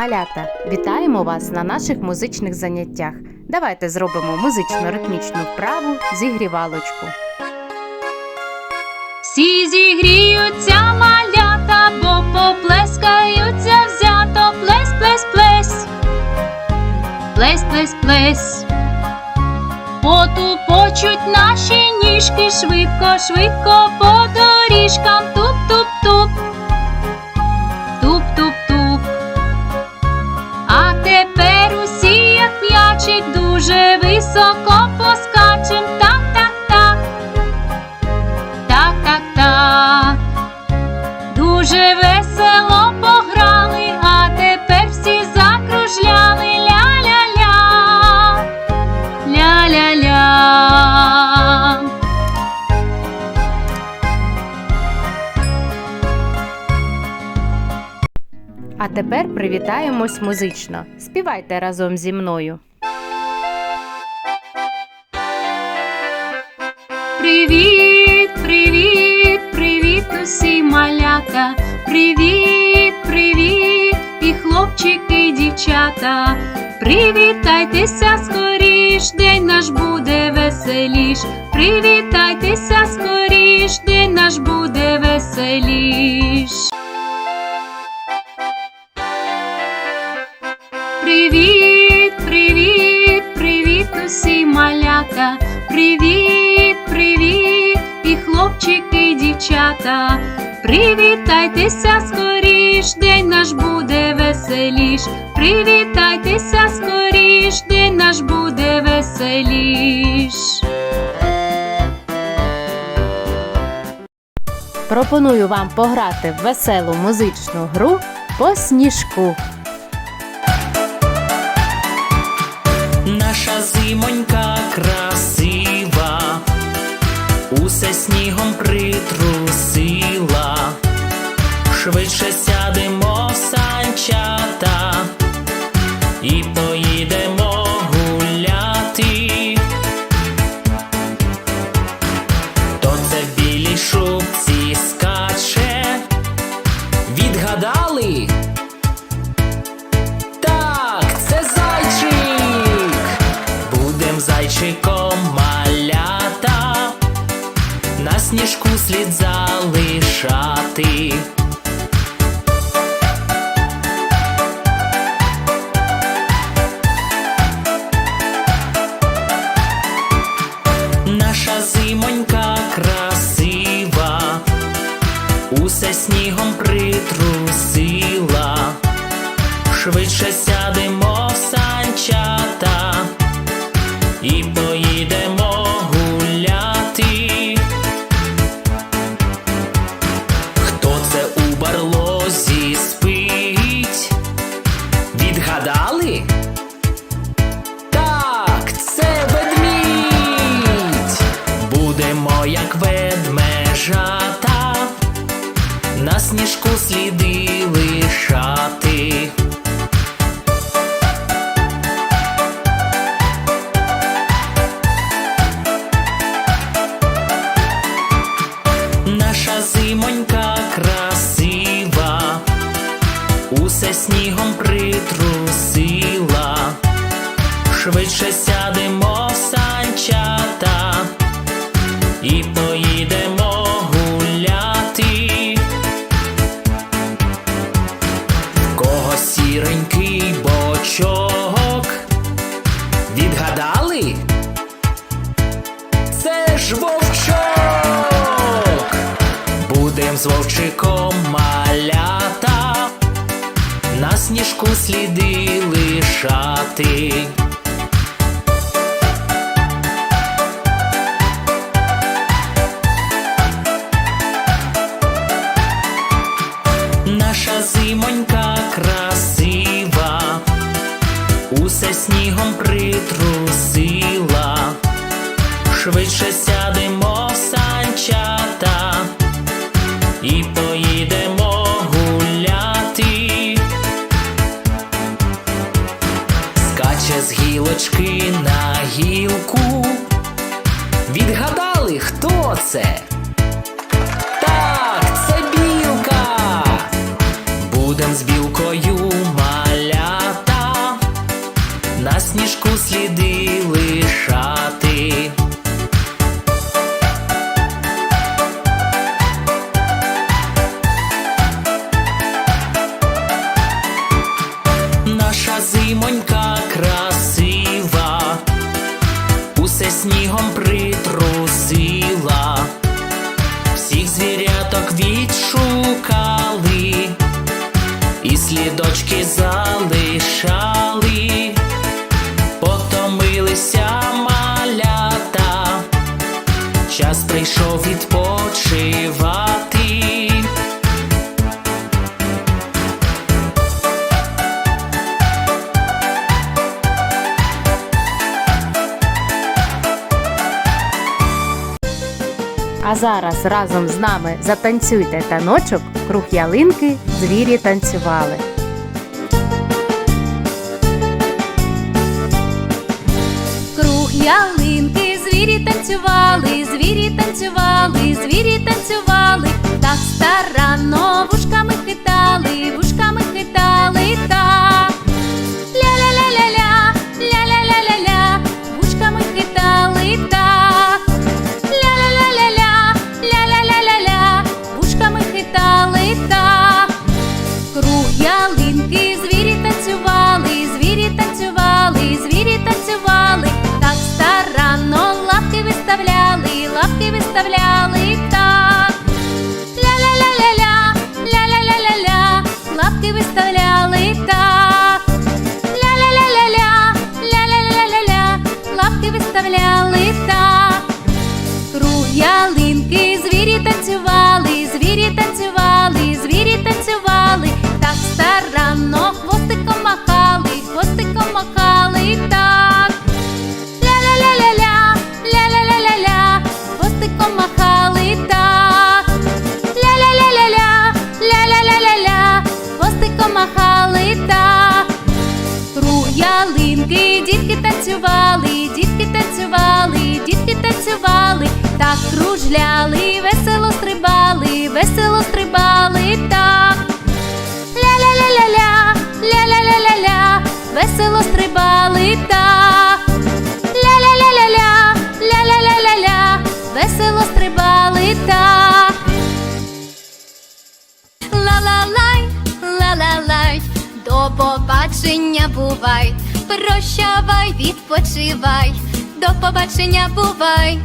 Малята, вітаємо вас на наших музичних заняттях. Давайте зробимо музично-ритмічну вправу зігрівалочку. Всі зігріються малята, бо поплескаються взято. Плесь, плесь, плесь. Плесь, плесь, плесь. Потупочуть наші ніжки швидко, швидко по доріжкам. Туп-туп-туп. Дуже високо поскачем. Так-так-так. Так, так, так. Дуже весело пограли, а тепер всі закружляли. Ля-ля-ля. Ля-ля-ля. А тепер привітаємось музично. Співайте разом зі мною. Привіт, привіт, привіт, усі малята. Привіт, привіт, і хлопчики, і дівчата. Привітайтеся скоріш, день наш буде веселіш. Привітайтеся скоріш, день наш буде веселіш. Привіт, привіт, привіт, усі малята. Привіт, привіт, і хлопчики, і дівчата. Привітайтеся скоріш, день наш буде веселіш. Привітайтеся скоріш, день наш буде веселіш. Пропоную вам пограти в веселу музичну гру по сніжку. Наша зимонька красива, сніжку слід залишати. І поїдемо гуляти. В кого сіренький бочок. Відгадали? Це ж вовчок. Будем з вовчиком малята, на сніжку сліди лишати. швидше сядемо санчата і поїдемо гуляти, скаче з гілочки на гілку. Відгадали, хто це? Так, це білка. Будем з білкою малята, на сніжку слідили. Час прийшов відпочивати. А зараз разом з нами затанцюйте таночок, круг ялинки, звірі танцювали. Круг ялинки, танцювали, звірі танцювали, звірі танцювали, так старанно вушками хитали, виставляли так. Ля-ля-ля-ля-ля, ля-ля-ля-ля-ля, лапки виставляли так. Ля-ля-ля-ля-ля, ля-ля-ля-ля-ля, лапки виставляли так. Круг танцювали, дітки танцювали, дітки танцювали, так кружляли, весело стрибали, весело стрибали так. Ля-ля-ля-ля-ля, ля-ля-ля-ля-ля, весело стрибали так. Ля-ля-ля-ля-ля, ля-ля-ля-ля-ля, весело стрибали так. Ла-ла-лай, ла-ла-лай, до побачення бувай, прощавай, відпочивай, до побачення бувай.